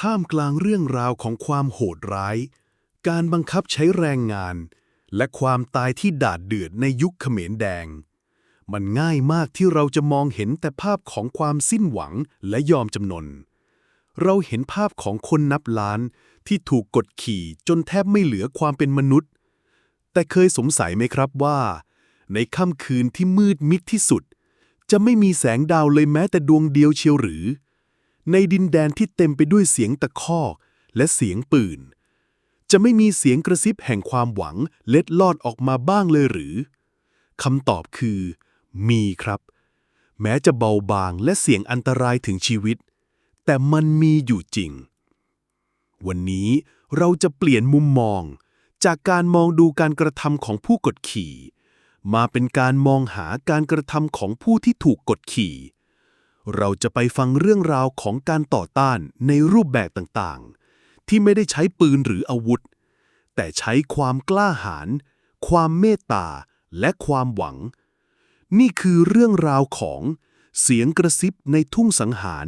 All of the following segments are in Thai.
ท่ามกลางเรื่องราวของความโหดร้าย การบังคับใช้แรงงาน และความตายที่ดาดเดือดในยุคเขมรแดง มันง่ายมากที่เราจะมองเห็นแต่ภาพของความสิ้นหวังและยอมจำนน เราเห็นภาพของคนนับล้านที่ถูกกดขี่จนแทบไม่เหลือความเป็นมนุษย์ แต่เคยสงสัยไหมครับว่า ในค่ำคืนที่มืดมิดที่สุด จะไม่มีแสงดาวเลยแม้แต่ดวงเดียวเชียวหรือ ในดินแดนที่เต็มไปด้วยเสียงตะคอกและเสียงปืน จะไม่มีเสียงกระซิบแห่งความหวังเล็ดลอดออกมาบ้างเลยหรือคำตอบคือ มีครับ แม้จะเบาบางและเสี่ยงอันตรายถึงชีวิต แต่มันมีอยู่จริง วันนี้เราจะเปลี่ยนมุมมอง จากการมองดูการกระทำของผู้กดขี่ มาเป็นการมองหาการกระทำของผู้ที่ถูกกดขี่ เราจะไปฟังเรื่องราวของการต่อต้านในรูปแบบต่างๆ ที่ไม่ได้ใช้ปืนหรืออาวุธ แต่ใช้ความกล้าหาญความเมตตา และความหวัง นี่คือเรื่องราวของเสียงกระซิบในทุ่งสังหาร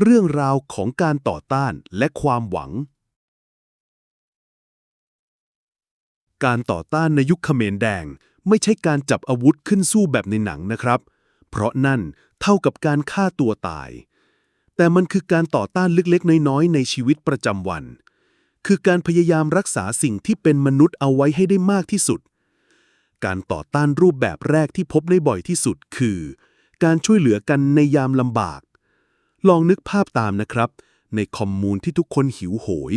เรื่องราวของการต่อต้านและความหวัง การต่อต้านในยุคเขมรแดงไม่ใช่การจับอาวุธขึ้นสู้แบบในหนังนะครับ เพราะนั่นเท่ากับการฆ่าตัวตาย แต่มันคือการต่อต้านเล็กๆ น้อยๆ ในชีวิตประจำวัน คือการพยายามรักษาสิ่งที่เป็นมนุษย์เอาไว้ให้ได้มากที่สุด การต่อต้านรูปแบบแรกที่พบได้บ่อยที่สุดคือ การช่วยเหลือกันในยามลำบาก ลองนึกภาพตามนะครับ ในคอมมูนที่ทุกคนหิวโหย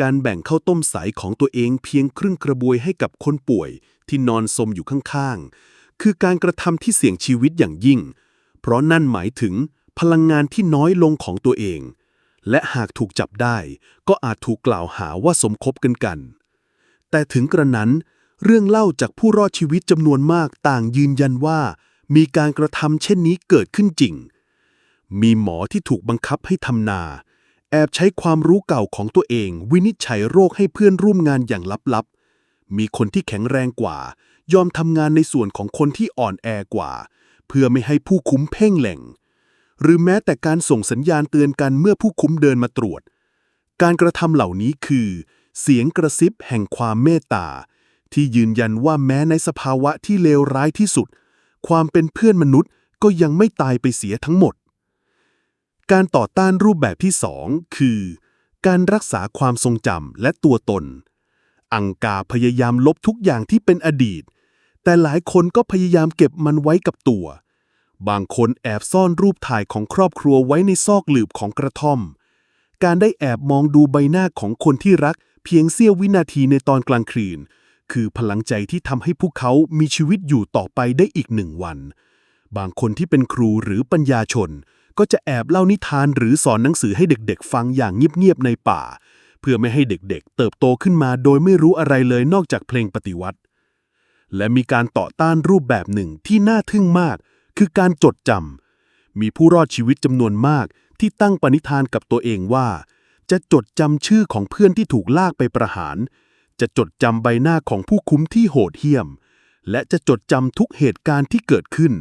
การแบ่งข้าวต้มใสของตัวเองเพียงครึ่งกระบวยให้กับคนป่วยที่นอนสมอยู่ข้างๆ คือการกระทำที่เสี่ยงชีวิตอย่างยิ่ง เพราะนั่นหมายถึงพลังงานที่น้อยลงของตัวเอง และหากถูกจับได้ ก็อาจถูกกล่าวหาว่าสมคบกันกัน แต่ถึงกระนั้น เรื่องเล่าจากผู้รอดชีวิตจำนวนมากต่างยืนยันว่า มีการกระทำเช่นนี้เกิดขึ้นจริง มีหมอที่ถูกบังคับให้ทำนา แอบใช้ความรู้เก่าของตัวเอง วินิจฉัยโรคให้เพื่อนร่วมงานอย่างลับๆ มีคนที่แข็งแรงกว่า ยอมทำงานในส่วนของคนที่อ่อนแอกว่า เพื่อไม่ให้ผู้คุ้มเพ่งเล็งหรือแม้แต่การส่งสัญญาณเตือนกันเมื่อผู้คุ้มเดินมาตรวจ การกระทำเหล่านี้คือ เสียงกระซิบแห่งความเมตตา ที่ยืนยันว่าแม้ในสภาวะที่เลวร้ายที่สุด ความเป็นเพื่อนมนุษย์ก็ยังไม่ตายไปเสียทั้งหมด การต่อต้านรูปแบบที่สองคือ การรักษาความทรงจำและตัวตน อังกาพยายามลบทุกอย่างที่เป็นอดีต แต่หลายคนก็พยายามเก็บมันไว้กับตัว บางคนแอบซ่อนรูปถ่ายของครอบครัวไว้ในซอกหลืบของกระท่อม การได้แอบมองดูใบหน้าของคนที่รักเพียงเสี้ยววินาทีในตอนกลางคืน คือพลังใจที่ทำให้พวกเขามีชีวิตอยู่ต่อไปได้อีกหนึ่งวัน บางคนที่เป็นครูหรือปัญญาชน ก็จะแอบเล่านิทานหรือสอนหนังสือให้เด็กๆ ฟังอย่างเงียบๆในป่า พื่อไม่ให้เด็กๆ เติบโตขึ้นมาโดยไม่รู้อะไรเลยนอกจากเพลงปฏิวัติ และมีการต่อต้านรูปแบบหนึ่งที่น่าทึ่งมาก คือการจดจำมีผู้รอดชีวิตจำนวนมากที่ตั้งปณิธานกับตัวเองว่า จะจดจำชื่อของเพื่อนที่ถูกลากไปประหาร จะจดจำใบหน้าของผู้คุ้มที่โหดเหี้ยม และจะจดจำทุกเหตุการณ์ที่เกิดขึ้น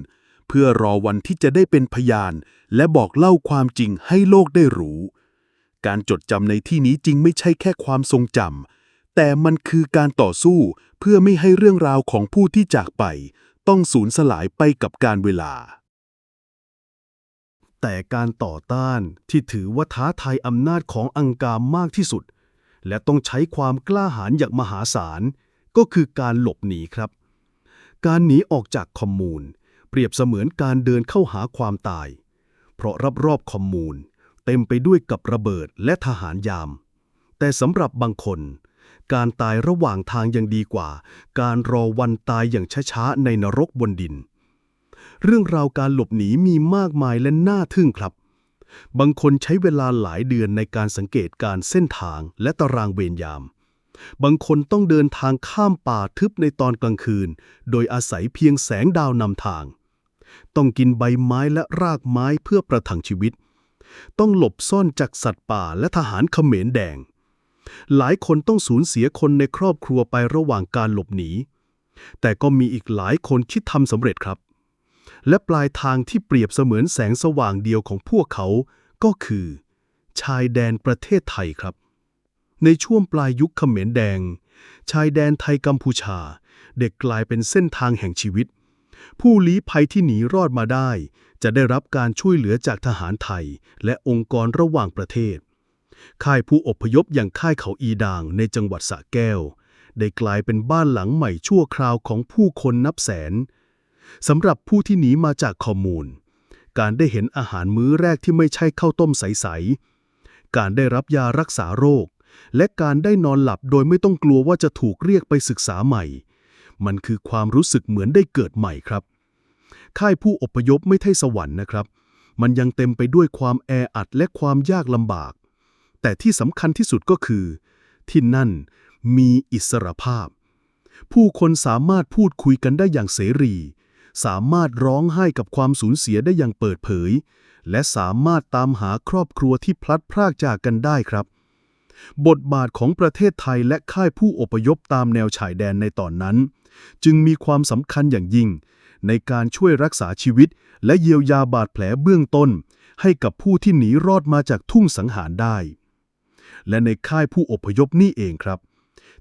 เพื่อรอวันที่จะได้เป็นพยาน และบอกเล่าความจริงให้โลกได้รู้ การจดจำในที่นี้จริงไม่ใช่แค่ความทรงจำแต่มันคือการต่อสู้เพื่อไม่ให้เรื่องราวของผู้ที่จากไป ต้องสูญสลายไปกับการเวลา แต่การต่อต้านที่ถือว่าท้าทายอำนาจของอังกามมากที่สุด และต้องใช้ความกล้าหาญอย่างมหาศาล ก็คือการหลบหนีครับ การหนีออกจากคอมมูนเปรียบเสมือนการเดินเข้าหาความตาย เพราะรอบๆคอมมูน เต็มไปด้วยกับระเบิดและทหารยาม แต่สำหรับบางคน การตายระหว่างทางยังดีกว่า การรอวันตายอย่างช้าๆในนรกบนดิน เรื่องราวการหลบหนีมีมากมายและน่าทึ่งครับ บางคนใช้เวลาหลายเดือนในการสังเกตการเส้นทางและตารางเวรยาม บางคนต้องเดินทางข้ามป่าทึบในตอนกลางคืน โดยอาศัยเพียงแสงดาวนำทาง ต้องกินใบไม้และรากไม้เพื่อประทังชีวิต ต้องหลบซ่อนจากสัตว์ป่าและทหารเขมรแดง หลายคนต้องสูญเสียคนในครอบครัวไประหว่างการหลบหนี แต่ก็มีอีกหลายคนที่ทำสำเร็จครับ และปลายทางที่เปรียบเสมือนแสงสว่างเดียวของพวกเขาก็คือ ชายแดนประเทศไทยครับ ในช่วงปลายยุคเขมรแดง ชายแดนไทยกัมพูชา เด็กกลายเป็นเส้นทางแห่งชีวิต ผู้ลี้ภัยที่หนีรอดมาได้ จะได้รับการช่วยเหลือจากทหารไทย และองค์กรระหว่างประเทศ ค่ายผู้อพยพอย่างค่ายเขาอีดางในจังหวัดสระแก้ว ได้กลายเป็นบ้านหลังใหม่ชั่วคราวของผู้คนนับแสนสำหรับผู้ที่หนีมาจากคอมมูนการได้เห็นอาหารมื้อแรกที่ไม่ใช่ข้าวต้มใสๆ การได้รับยารักษาโรค และการได้นอนหลับโดยไม่ต้องกลัวว่าจะถูกเรียกไปศึกษาใหม่ มันคือความรู้สึกเหมือนได้เกิดใหม่ครับ ค่ายผู้อพยพไม่ใช่สวรรค์นะครับ มันยังเต็มไปด้วยความแออัดและความยากลำบาก แต่ที่สำคัญที่สุดก็คือ ที่นั่นมีอิสรภาพ ผู้คนสามารถพูดคุยกันได้อย่างเสรี สามารถร้องไห้กับความสูญเสียได้อย่างเปิดเผย และสามารถตามหาครอบครัวที่พลัดพรากจากกันได้ครับบทบาทของประเทศไทยและค่ายผู้อพยพตามแนวชายแดนในตอนนั้น จึงมีความสำคัญอย่างยิ่ง ในการช่วยรักษาชีวิต และเยียวยาบาดแผลเบื้องต้น ให้กับผู้ที่หนีรอดมาจากทุ่งสังหารได้ และในค่ายผู้อพยพนี่เองครับ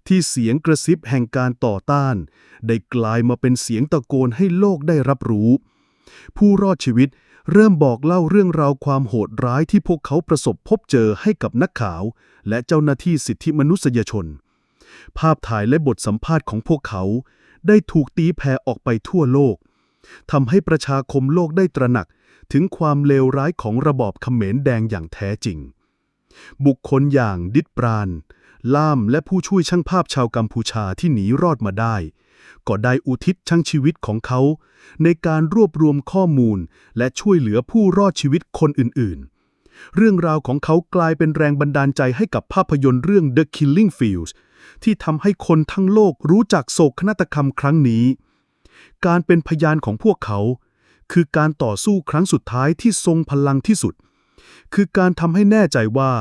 ที่เสียงกระซิบแห่งการต่อต้าน ได้กลายมาเป็นเสียงตะโกนให้โลกได้รับรู้ ผู้รอดชีวิตเริ่มบอกเล่าเรื่องราวความโหดร้ายที่พวกเขาประสบพบเจอให้กับนักข่าว และเจ้าหน้าที่สิทธิมนุษยชน ภาพถ่ายและบทสัมภาษณ์ของพวกเขา ได้ถูกตีแผ่ออกไปทั่วโลกทำให้ประชาคมโลกได้ตระหนักถึงความเลวร้ายของระบอบเขมรแดงอย่างแท้จริง บุคคลอย่างดิดปราณ ล่ามและผู้ช่วยช่างภาพชาวกัมพูชาที่หนีรอดมาได้ ก็ได้อุทิศช่างชีวิตของเขา ในการรวบรวมข้อมูลและช่วยเหลือผู้รอดชีวิตคนอื่นๆ เรื่องราวของเขากลายเป็นแรงบันดาลใจให้กับภาพยนตร์เรื่อง The Killing Fields ที่ทำให้คนทั้งโลกรู้จักโศกนาฏกรรมครั้งนี้ การเป็นพยานของพวกเขา คือการต่อสู้ครั้งสุดท้ายที่ทรงพลังที่สุด คือการทำให้แน่ใจว่า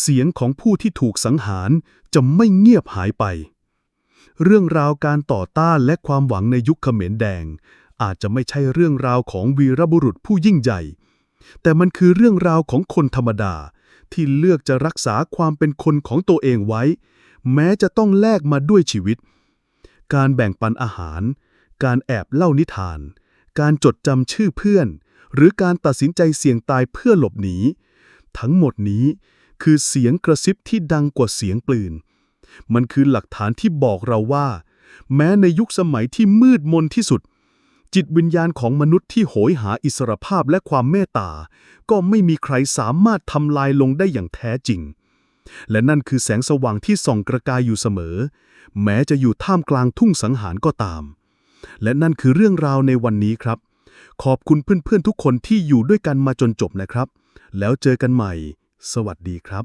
เสียงของผู้ที่ถูกสังหารจะไม่เงียบหายไป เรื่องราวการต่อต้านและความหวังในยุคเขมรแดง อาจจะไม่ใช่เรื่องราวของวีรบุรุษผู้ยิ่งใหญ่ แต่มันคือเรื่องราวของคนธรรมดาที่เลือกจะรักษาความเป็นคนของตัวเองไว้ แม้จะต้องแลกมาด้วยชีวิต การแบ่งปันอาหาร การแอบเล่านิทาน การจดจำชื่อเพื่อน หรือการตัดสินใจเสี่ยงตายเพื่อหลบหนี ทั้งหมดนี้คือเสียงกระซิบที่ดังกว่าเสียงปืน มันคือหลักฐานที่บอกเราว่า แม้ในยุคสมัยที่มืดมนที่สุด จิตวิญญาณของมนุษย์ที่โหยหาอิสรภาพและความเมตตา ก็ไม่มีใครสามารถทำลายลงได้อย่างแท้จริง และนั่นคือแสงสว่างที่ส่องกระกายอยู่เสมอ แม้จะอยู่ท่ามกลางทุ่งสังหารก็ตาม และนั่นคือเรื่องราวในวันนี้ครับ ขอบคุณเพื่อนๆทุกคนที่อยู่ด้วยกันมาจนจบนะครับ แล้วเจอกันใหม่ สวัสดีครับ